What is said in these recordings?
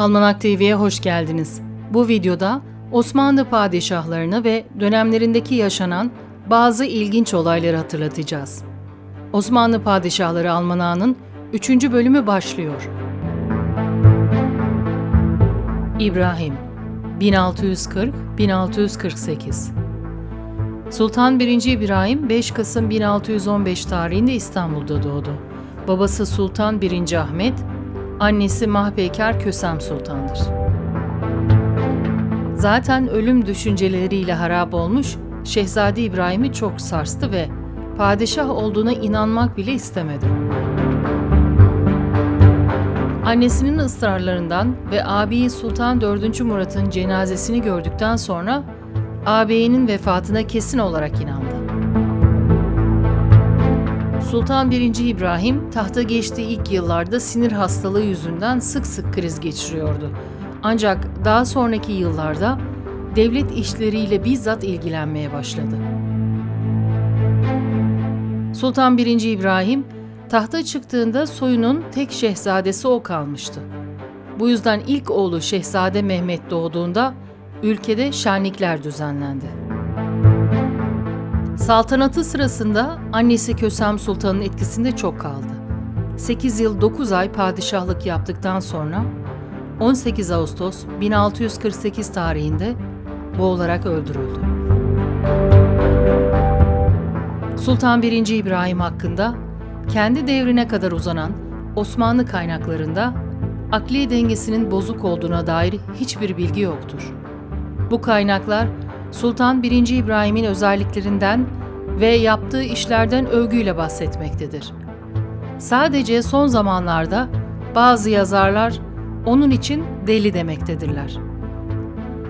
Almanak TV'ye hoş geldiniz. Bu videoda Osmanlı padişahlarını ve dönemlerindeki yaşanan bazı ilginç olayları hatırlatacağız. Osmanlı Padişahları Almanağı'nın 3. bölümü başlıyor. İbrahim 1640-1648 Sultan 1. İbrahim 5 Kasım 1615 tarihinde İstanbul'da doğdu. Babası Sultan 1. Ahmet, annesi Mahpekar Kösem Sultan'dır. Zaten ölüm düşünceleriyle harap olmuş, Şehzade İbrahim'i çok sarstı ve padişah olduğuna inanmak bile istemedi. Annesinin ısrarlarından ve ağabeyi Sultan 4. Murat'ın cenazesini gördükten sonra ağabeyinin vefatına kesin olarak inandı. Sultan 1. İbrahim tahta geçtiği ilk yıllarda sinir hastalığı yüzünden sık sık kriz geçiriyordu. Ancak daha sonraki yıllarda devlet işleriyle bizzat ilgilenmeye başladı. Sultan 1. İbrahim tahta çıktığında soyunun tek şehzadesi o kalmıştı. Bu yüzden ilk oğlu Şehzade Mehmet doğduğunda ülkede şenlikler düzenlendi. Saltanatı sırasında annesi Kösem Sultan'ın etkisinde çok kaldı. 8 yıl 9 ay padişahlık yaptıktan sonra 18 Ağustos 1648 tarihinde boğularak öldürüldü. Sultan 1. İbrahim hakkında kendi devrine kadar uzanan Osmanlı kaynaklarında akli dengesinin bozuk olduğuna dair hiçbir bilgi yoktur. Bu kaynaklar Sultan 1. İbrahim'in özelliklerinden ve yaptığı işlerden övgüyle bahsetmektedir. Sadece son zamanlarda bazı yazarlar onun için deli demektedirler.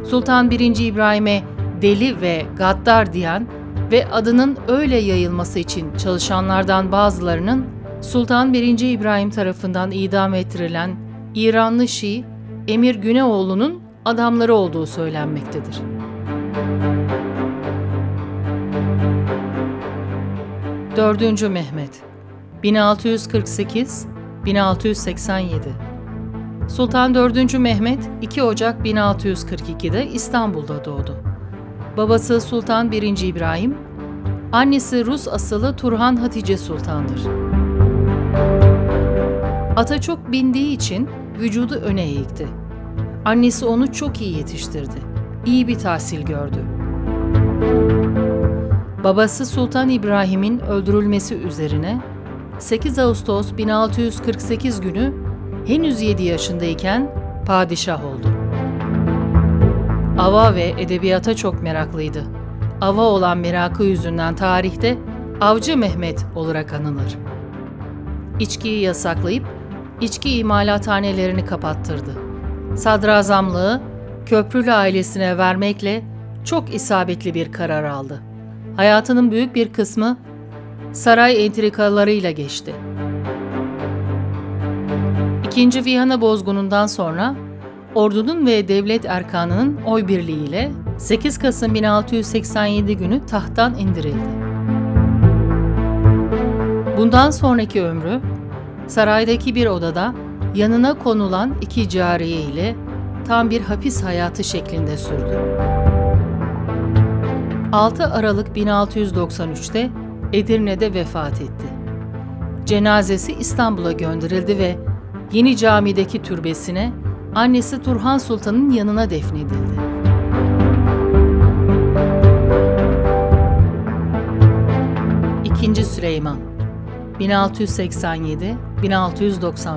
Sultan 1. İbrahim'e deli ve gaddar diyen ve adının öyle yayılması için çalışanlardan bazılarının Sultan 1. İbrahim tarafından idam ettirilen İranlı Şii Emir Güneoğlu'nun adamları olduğu söylenmektedir. Dördüncü Mehmet 1648-1687 Sultan 4. Mehmet 2 Ocak 1642'de İstanbul'da doğdu. Babası Sultan 1. İbrahim, annesi Rus asılı Turhan Hatice Sultan'dır. Ata çok bindiği için vücudu öne eğikti. Annesi onu çok iyi yetiştirdi. İyi bir tahsil gördü. Babası Sultan İbrahim'in öldürülmesi üzerine 8 Ağustos 1648 günü henüz 7 yaşındayken padişah oldu. Ava ve edebiyata çok meraklıydı. Ava olan merakı yüzünden tarihte Avcı Mehmet olarak anılır. İçkiyi yasaklayıp içki imalathanelerini kapattırdı. Sadrazamlığı Köprülü ailesine vermekle çok isabetli bir karar aldı. Hayatının büyük bir kısmı saray entrikalarıyla geçti. İkinci Viyana bozgunundan sonra ordunun ve devlet erkanının oy birliğiyle 8 Kasım 1687 günü tahttan indirildi. Bundan sonraki ömrü saraydaki bir odada yanına konulan iki cariye ile tam bir hapis hayatı şeklinde sürdü. 6 Aralık 1693'te Edirne'de vefat etti. Cenazesi İstanbul'a gönderildi ve Yeni Cami'deki türbesine annesi Turhan Sultan'ın yanına defnedildi. İkinci Süleyman 1687-1691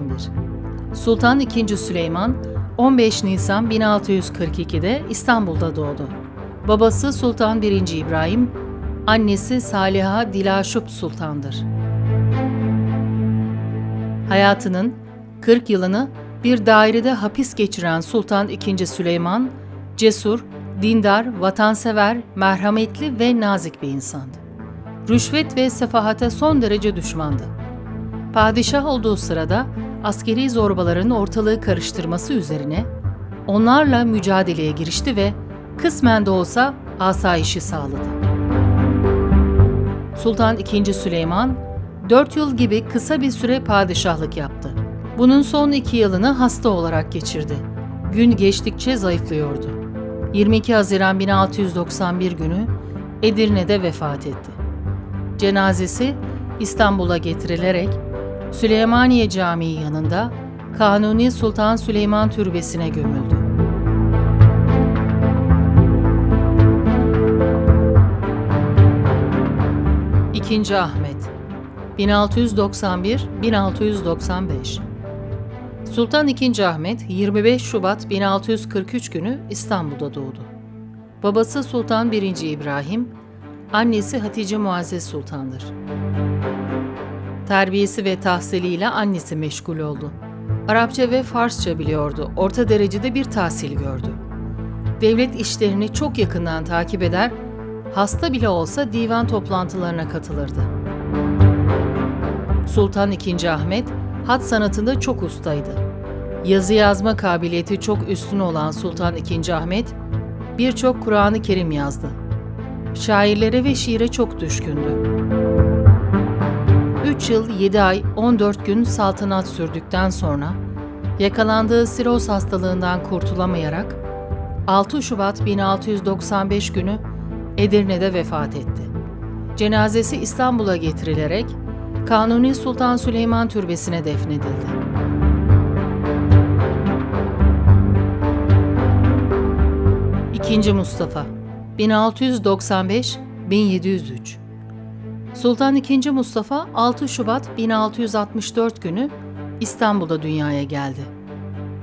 Sultan II. Süleyman 15 Nisan 1642'de İstanbul'da doğdu. Babası Sultan 1. İbrahim, annesi Saliha Dilaşup Sultan'dır. Hayatının 40 yılını bir dairede hapis geçiren Sultan II. Süleyman, cesur, dindar, vatansever, merhametli ve nazik bir insandı. Rüşvet ve sefahate son derece düşmandı. Padişah olduğu sırada askeri zorbaların ortalığı karıştırması üzerine onlarla mücadeleye girişti ve kısmen de olsa asayişi sağladı. Sultan II. Süleyman 4 yıl gibi kısa bir süre padişahlık yaptı. Bunun son iki yılını hasta olarak geçirdi. gün geçtikçe zayıflıyordu. 22 Haziran 1691 günü Edirne'de vefat etti. Cenazesi İstanbul'a getirilerek Süleymaniye Camii yanında Kanuni Sultan Süleyman Türbesi'ne gömüldü. İkinci Ahmet 1691-1695 Sultan II. Ahmet 25 Şubat 1643 günü İstanbul'da doğdu. Babası Sultan I. İbrahim, annesi Hatice Muazzez Sultan'dır. Terbiyesi ve tahsiliyle annesi meşgul oldu. Arapça ve Farsça biliyordu. Orta derecede bir tahsil gördü. Devlet işlerini çok yakından takip eder, hasta bile olsa divan toplantılarına katılırdı. Sultan II. Ahmet, hat sanatında çok ustaydı. Yazı yazma kabiliyeti çok üstün olan Sultan II. Ahmet, birçok Kur'an-ı Kerim yazdı. Şairlere ve şiire çok düşkündü. 3 yıl 7 ay 14 gün saltanat sürdükten sonra yakalandığı siroz hastalığından kurtulamayarak 6 Şubat 1695 günü Edirne'de vefat etti. Cenazesi İstanbul'a getirilerek Kanuni Sultan Süleyman Türbesi'ne defnedildi. İkinci Mustafa 1695-1703 Sultan II. Mustafa 6 Şubat 1664 günü İstanbul'da dünyaya geldi.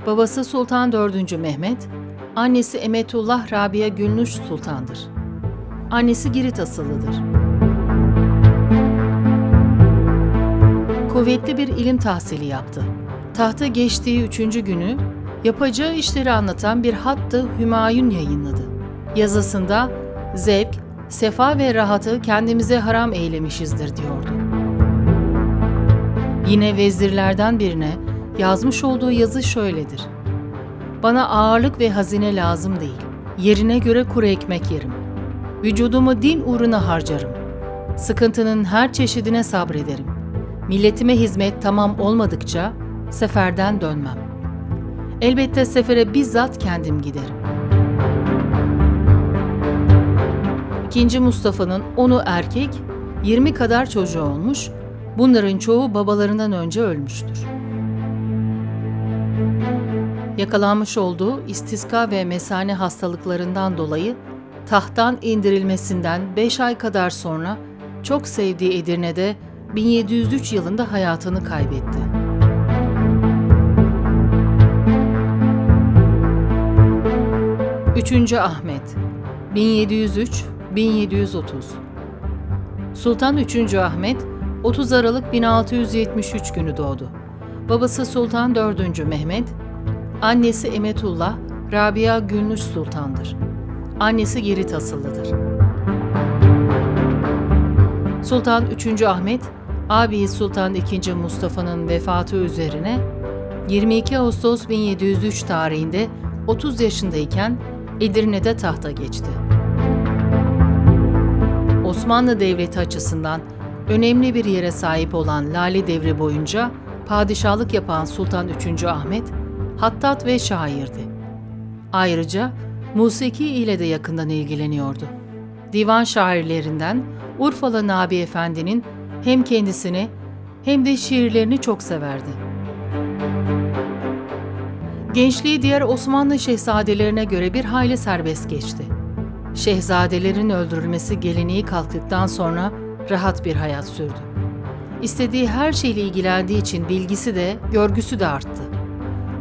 Babası Sultan IV. Mehmet, annesi Emetullah Rabia Gülnüş Sultan'dır. Annesi Girit asıllıdır. Kuvvetli bir ilim tahsili yaptı. Tahta geçtiği üçüncü günü yapacağı işleri anlatan bir hattı Hümayun yayınladı. Yazısında zevk, sefa ve rahatı kendimize haram eylemişizdir diyordu. Yine vezirlerden birine yazmış olduğu yazı şöyledir. Bana ağırlık ve hazine lazım değil. Yerine göre kuru ekmek yerim. Vücudumu din uğruna harcarım. Sıkıntının her çeşidine sabrederim. Milletime hizmet tamam olmadıkça seferden dönmem. Elbette sefere bizzat kendim giderim. İkinci Mustafa'nın onu erkek, 20 kadar çocuğu olmuş, bunların çoğu babalarından önce ölmüştür. Yakalanmış olduğu istiska ve mesane hastalıklarından dolayı tahttan indirilmesinden 5 ay kadar sonra çok sevdiği Edirne'de 1703 yılında hayatını kaybetti. Üçüncü Ahmet 1703-1730 Sultan 3. Ahmet 30 Aralık 1673 günü doğdu. Babası Sultan 4. Mehmet, annesi Emetullah Rabia Gülnüş Sultan'dır. Annesi Girit asıllıdır. Sultan 3. Ahmet, abi Sultan II. Mustafa'nın vefatı üzerine 22 Ağustos 1703 tarihinde 30 yaşındayken Edirne'de tahta geçti. Osmanlı Devleti açısından önemli bir yere sahip olan Lale Devri boyunca padişahlık yapan Sultan 3. Ahmet, hattat ve şairdi. Ayrıca musiki ile de yakından ilgileniyordu. Divan şairlerinden Urfalı Nabi Efendi'nin hem kendisini hem de şiirlerini çok severdi. Gençliği diğer Osmanlı şehzadelerine göre bir hayli serbest geçti. Şehzadelerin öldürülmesi geleneği kalktıktan sonra rahat bir hayat sürdü. İstediği her şeyle ilgilendiği için bilgisi de, görgüsü de arttı.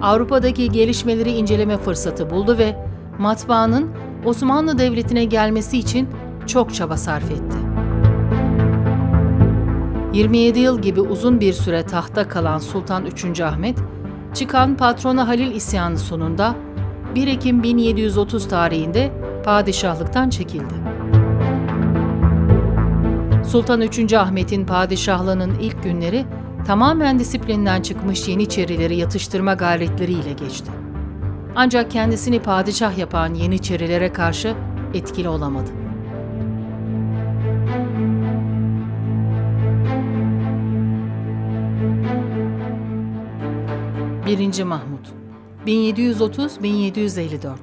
Avrupa'daki gelişmeleri inceleme fırsatı buldu ve matbaanın Osmanlı Devleti'ne gelmesi için çok çaba sarf etti. 27 yıl gibi uzun bir süre tahta kalan Sultan 3. Ahmet, çıkan patrona Halil isyanı sonunda 1 Ekim 1730 tarihinde padişahlıktan çekildi. Sultan 3. Ahmet'in padişahlığının ilk günleri tamamen disiplinden çıkmış Yeniçerileri yatıştırma gayretleriyle geçti. Ancak kendisini padişah yapan Yeniçerilere karşı etkili olamadı. 1. Mahmut 1730-1754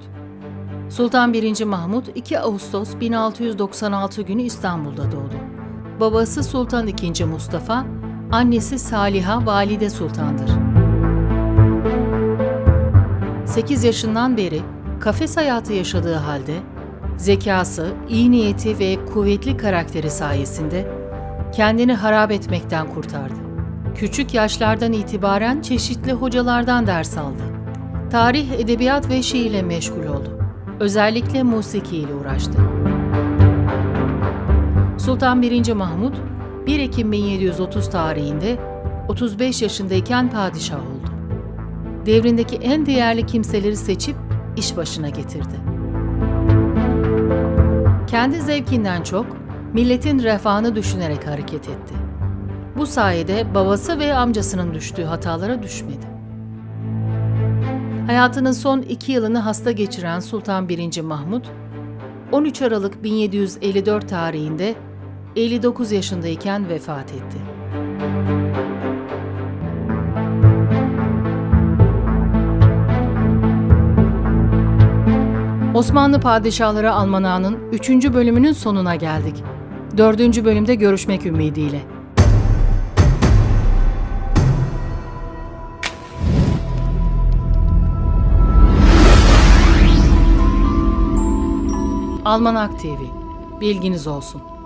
Sultan 1. Mahmut 2 Ağustos 1696 günü İstanbul'da doğdu. Babası Sultan II. Mustafa, annesi Saliha Valide Sultan'dır. 8 yaşından beri kafes hayatı yaşadığı halde zekası, iyi niyeti ve kuvvetli karakteri sayesinde kendini harap etmekten kurtardı. Küçük yaşlardan itibaren çeşitli hocalardan ders aldı. Tarih, edebiyat ve şiirle meşgul oldu. Özellikle musiki ile uğraştı. Sultan 1. Mahmut 1 Ekim 1730 tarihinde 35 yaşındayken padişah oldu. Devrindeki en değerli kimseleri seçip iş başına getirdi. Kendi zevkinden çok milletin refahını düşünerek hareket etti. Bu sayede babası ve amcasının düştüğü hatalara düşmedi. Hayatının son iki yılını hasta geçiren Sultan 1. Mahmut, 13 Aralık 1754 tarihinde 59 yaşındayken vefat etti. Osmanlı Padişahları Almanağı'nın 3. bölümünün sonuna geldik. 4. bölümde görüşmek ümidiyle. Almanak TV. Bilginiz olsun.